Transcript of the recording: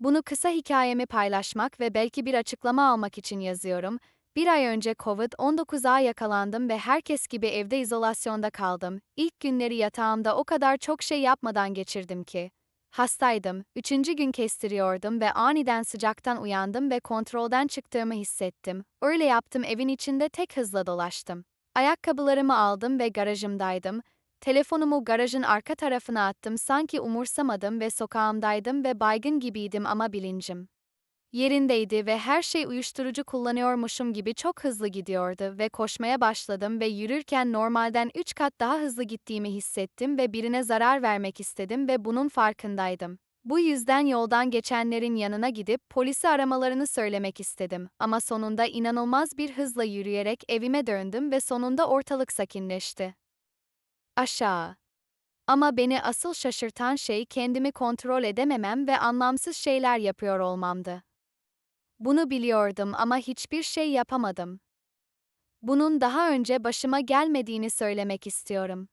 Bunu kısa hikayemi paylaşmak ve belki bir açıklama almak için yazıyorum. Bir ay önce COVID-19'a yakalandım ve herkes gibi evde izolasyonda kaldım. İlk günleri yatağımda o kadar çok şey yapmadan geçirdim ki. Hastaydım, üçüncü gün kestiriyordum ve aniden sıcaktan uyandım ve kontrolden çıktığımı hissettim. Öyle yaptım evin içinde tek hızla dolaştım. Ayakkabılarımı aldım ve garajımdaydım. Telefonumu garajın arka tarafına attım sanki umursamadım ve sokağımdaydım ve baygın gibiydim ama bilincim yerindeydi ve her şey uyuşturucu kullanıyormuşum gibi çok hızlı gidiyordu ve koşmaya başladım ve yürürken normalden 3 kat daha hızlı gittiğimi hissettim ve birine zarar vermek istedim ve bunun farkındaydım. Bu yüzden yoldan geçenlerin yanına gidip polisi aramalarını söylemek istedim ama sonunda inanılmaz bir hızla yürüyerek evime döndüm ve sonunda ortalık sakinleşti. Aşağı. Ama beni asıl şaşırtan şey kendimi kontrol edememem ve anlamsız şeyler yapıyor olmamdı. Bunu biliyordum ama hiçbir şey yapamadım. Bunun daha önce başıma gelmediğini söylemek istiyorum.